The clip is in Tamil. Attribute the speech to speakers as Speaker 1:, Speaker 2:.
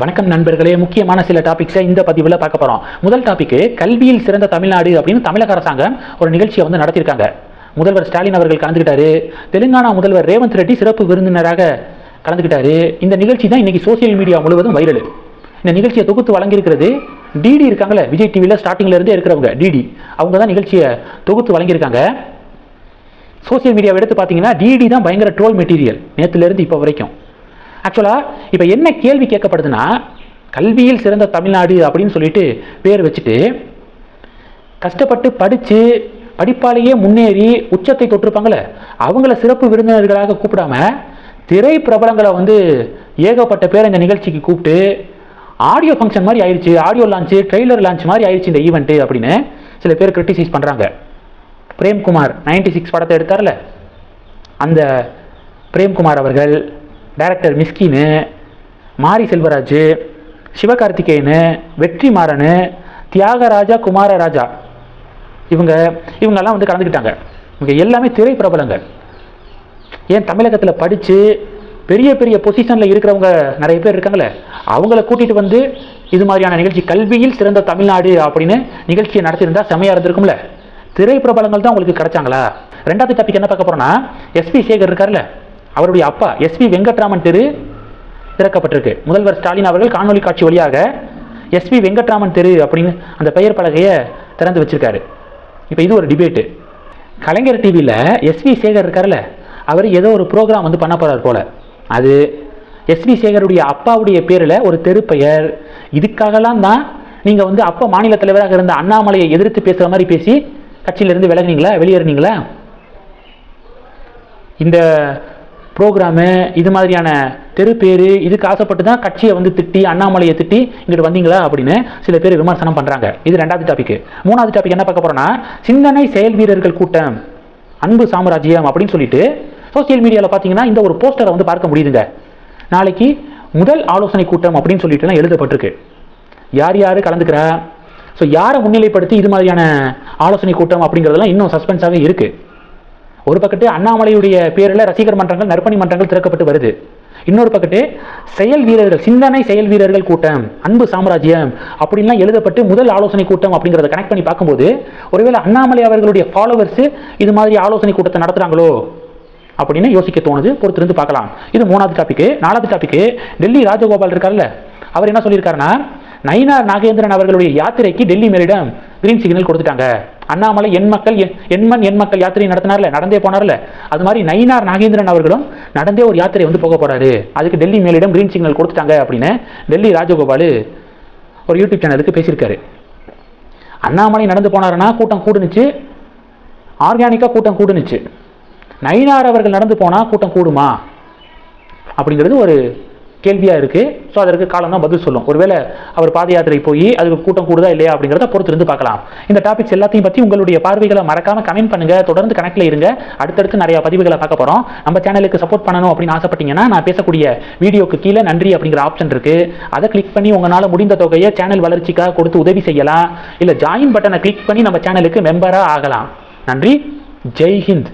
Speaker 1: வணக்கம் நண்பர்களே. முக்கியமான சில டாபிக்ஸை இந்த பதிவில் பார்க்க போகிறோம் முதல் டாபிக் கல்வியில் சிறந்த தமிழ்நாடு அப்படின்னு தமிழக அரசாங்கம் ஒரு நிகழ்ச்சியை வந்து நடத்தியிருக்காங்க. முதல்வர் ஸ்டாலின் அவர்கள் கலந்துக்கிட்டாரு தெலுங்கானா முதல்வர் ரேவந்த் ரெட்டி சிறப்பு விருந்தினராக கலந்துக்கிட்டாரு இந்த நிகழ்ச்சி தான் இன்னைக்கு சோசியல் மீடியா முழுவதும் வைரல் இந்த நிகழ்ச்சியை தொகுத்து வழங்கியிருக்கிறது டிடி இருக்காங்களே விஜய் டிவியில் ஸ்டார்டிங்ல இருந்தே இருக்கிறவங்க டிடி அவங்க தான் நிகழ்ச்சியை தொகுத்து வழங்கியிருக்காங்க. சோசியல் மீடியாவை எடுத்து பார்த்தீங்கன்னா டிடி தான் பயங்கர ட்ரோல் மெட்டீரியல் நேற்றுலேருந்து இப்போ வரைக்கும். ஆக்சுவலாக இப்போ என்ன கேள்வி கேட்கப்படுதுன்னா கல்வியில் சிறந்த தமிழ்நாடு அப்படின்னு சொல்லிட்டு பேர் வச்சுட்டு கஷ்டப்பட்டு படித்து படிப்பாலேயே முன்னேறி உச்சத்தை தொட்டிருப்பாங்களே அவங்கள சிறப்பு விருந்தினர்களாக கூப்பிடாம திரை பிரபலங்களை வந்து ஏகப்பட்ட பேர் இந்த நிகழ்ச்சிக்கு கூப்பிட்டு ஆடியோ ஃபங்க்ஷன் மாதிரி ஆயிடுச்சு ஆடியோ லான்ச்சு ட்ரெய்லர் லான்ச் மாதிரி ஆயிடுச்சு இந்த ஈவெண்ட்டு அப்படின்னு சில பேர் கிரிட்டிசைஸ் பண்ணுறாங்க பிரேம்குமார் 96 சிக்ஸ் படத்தை எடுத்தார்ல அந்த பிரேம்குமார் அவர்கள் டைரக்டர் மிஸ்கின்னு மாரி செல்வராஜ் சிவகார்த்திகேயனு வெற்றிமாறன் தியாகராஜா குமாரராஜா. இவங்க இவங்கெல்லாம் வந்து கலந்துக்கிட்டாங்க. இவங்க எல்லாமே திரை பிரபலங்கள். ஏன் தமிழகத்தில் படித்து பெரிய பெரிய பொசிஷனில் இருக்கிறவங்க நிறைய பேர் இருக்காங்களே அவங்கள கூட்டிகிட்டு வந்து இது மாதிரியான நிகழ்ச்சி கல்வியில் சிறந்த தமிழ்நாடு அப்படின்னு நிகழ்ச்சியை நடத்தியிருந்தா செமையாக இருந்திருக்கும்ல. திரை பிரபலங்கள் தான் உங்களுக்கு கிடைச்சாங்களா? ரெண்டாவது டாபிக் என்ன பார்க்க போகிறோன்னா எஸ்பி சேகர் இருக்கார்ல அவருடைய அப்பா எஸ்பி வெங்கட்ராமன் தெரு திறக்கப்பட்டிருக்கு. முதல்வர் ஸ்டாலின் அவர்கள் காணொலி காட்சி வழியாக எஸ்பி வெங்கட்ராமன் தெரு அப்படின்னு அந்த பெயர் பலகையை திறந்து வச்சிருக்காரு. இப்போ இது ஒரு டிபேட்டு கலைஞர் டிவியில் எஸ்வி சேகர் இருக்கார்ல அவர் ஏதோ ஒரு ப்ரோக்ராம் வந்து பண்ண போகிறார் போல. அது எஸ்வி சேகருடைய அப்பாவுடைய பேரில் ஒரு தெரு பெயர். இதுக்காகலாம் தான் நீங்கள் வந்து அப்பா மாநில தலைவராக இருந்த அண்ணாமலையை எதிர்த்து பேசுகிற மாதிரி பேசி கட்சியிலேருந்து விலகினீங்களா வெளியேறினீங்களா? இந்த ப்ரோக்ராமு இது மாதிரியான தெரு இதுக்கு ஆசைப்பட்டு தான் கட்சியை வந்து திட்டி அண்ணாமலையை திட்டி இங்கிட்டு வந்தீங்களா அப்படின்னு சில பேர் விமர்சனம் பண்ணுறாங்க இது ரெண்டாவது டாபிக் மூணாவது டாபிக் என்ன பார்க்க போகிறோன்னா சிந்தனை செயல் வீரர்கள் கூட்டம் அன்பு சாம்ராஜ்யம் அப்படின்னு சொல்லிட்டு சோசியல் மீடியாவில் பார்த்தீங்கன்னா இந்த ஒரு போஸ்டரை வந்து பார்க்க முடியுதுங்க. நாளைக்கு முதல் ஆலோசனை கூட்டம் அப்படின்னு சொல்லிட்டுலாம் எழுதப்பட்டிருக்கு. யார் யார் கலந்துக்கிறா? ஸோ யாரை முன்னிலைப்படுத்தி இது மாதிரியான ஆலோசனை கூட்டம் அப்படிங்கிறதெல்லாம் இன்னும் சஸ்பென்ஸாகவே இருக்குது ஒரு பக்கத்து அண்ணாமலையுடைய பேரில் ரசிகர் மன்றங்கள் நற்பணி மன்றங்கள் திறக்கப்பட்டு வருது. இன்னொரு பக்கத்து செயல் வீரர்கள் சிந்தனை செயல் வீரர்கள் கூட்டம் அன்பு சாம்ராஜ்யம் அப்படின்லாம் எழுதப்பட்டு முதல் ஆலோசனை கூட்டம் அப்படிங்கிறத கனெக்ட் பண்ணி பார்க்கும்போது ஒருவேளை அண்ணாமலை அவர்களுடைய ஃபாலோவர்ஸ் இது மாதிரி ஆலோசனை கூட்டத்தை நடத்துகிறாங்களோ அப்படின்னு யோசிக்க தோணுது. பொறுத்திருந்து பார்க்கலாம். இது மூணாவது டாபிக் நாலாவது டாபிக் டெல்லி ராஜகோபால் இருக்கார்ல அவர் என்ன சொல்லியிருக்காருன்னா நயினார் நாகேந்திரன் அவர்களுடைய யாத்திரைக்கு டெல்லி மேலிடம் கிரீன் சிக்னல் கொடுத்துட்டாங்க. அண்ணாமலை என் மக்கள் என்- எண்மண் என் மக்கள் யாத்திரை நடத்தினார்ல? நடந்தே போனார்ல? அது மாதிரி நயினார் நாகேந்திரன் அவர்களும் நடந்தே ஒரு யாத்திரை வந்து போக போறாரு. அதுக்கு டெல்லி மேலிடம் கிரீன் சிக்னல் கொடுத்துட்டாங்க அப்படின்னு டெல்லி ராஜகோபால் ஒரு யூடியூப் சேனலுக்கு பேசியிருக்காரு. அண்ணாமலை நடந்து போனாருன்னா கூட்டம் கூடுனுச்சு. ஆர்கானிக்காக கூட்டம் கூடுனுச்சு. நயினார் அவர்கள் நடந்து போனால் கூட்டம் கூடுமா? அப்படிங்கிறது ஒரு கேள்வியாக இருக்குது ஸோ அதற்கு காலம் தான் பதில் சொல்லும். ஒருவேளை அவர் பாத யாத்திரை போய் அதுக்கு கூட்டம் கூடுதா இல்லையா அப்படிங்கிறத பொறுத்திருந்து பார்க்கலாம். இந்த டாபிக்ஸ் எல்லாத்தையும் பற்றி உங்களுடைய பார்வைகளை மறக்காமல் கமெண்ட் பண்ணுங்கள் தொடர்ந்து கணக்கில் இருங்க. அடுத்தடுத்து நிறையா பதிவுகளை பார்க்க போகிறோம் நம்ம சேனலுக்கு சப்போர்ட் பண்ணணும் அப்படின்னு ஆசைப்பட்டீங்கன்னா நான் பேசக்கூடிய வீடியோக்கு கீழே நன்றி அப்படிங்கிற ஆப்ஷன் இருக்குது அதை கிளிக் பண்ணி உங்களால் முடிந்த தொகையை சேனல் வளர்ச்சிக்காக கொடுத்து உதவி செய்யலாம். இல்லை ஜாயின் பட்டனை கிளிக் பண்ணி நம்ம சேனலுக்கு மெம்பராக ஆகலாம். நன்றி. ஜெய் ஹிந்த்.